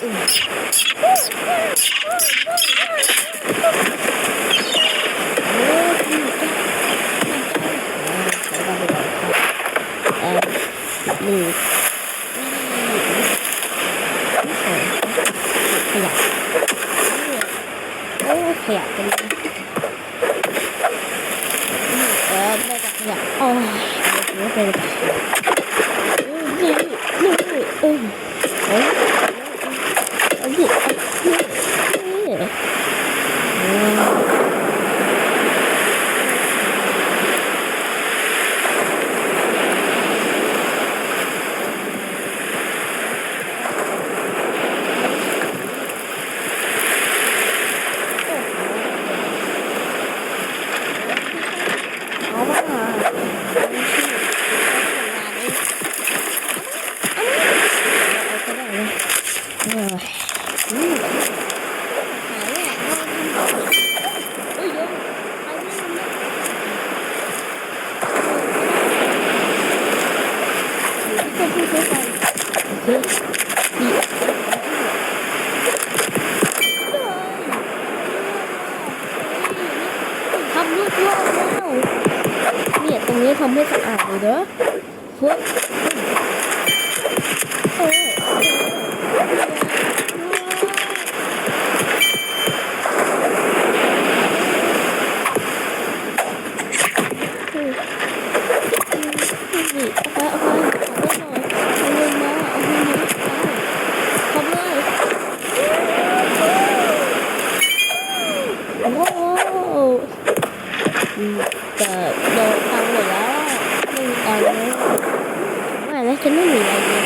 Jesús. Oh, ที่คนที่ใช้อดีทำลูกโลกแล้วเนี่ยตรงนี้ทำให้สะอาดเลยเด้อพวก Trời, đồ xong rồi đó Nhưng còn nữa Mà nó chính nó mì lại kìa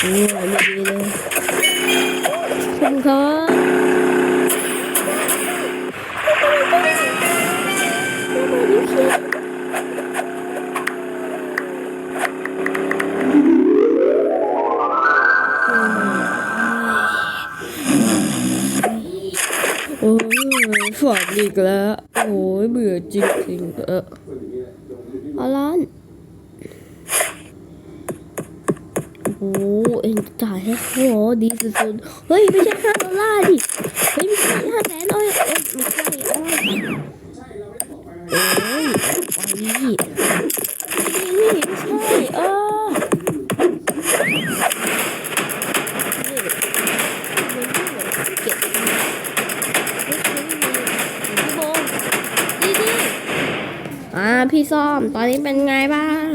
โอ้ยไม่ดีเลยขอบคุณครับโอ้ยฝันอีกแล้ว โอ้ยเบื่อจริงๆเออเอาร้าน โอ้เอ็งจ่ายให้เขาเหดีสุดๆเฮ้ย ไม่ใช่ห้าดอลลาร์ดิ เฮ้ยไม่ใช่ห้าแสนเอ้ยเอ้ยไม่ใช่เอ้ยเอ้ยไปนี่นี่ไม่ใช่เออเก็บอ่าพี่ซ่อมตอนนี้เป็นไงบ้าง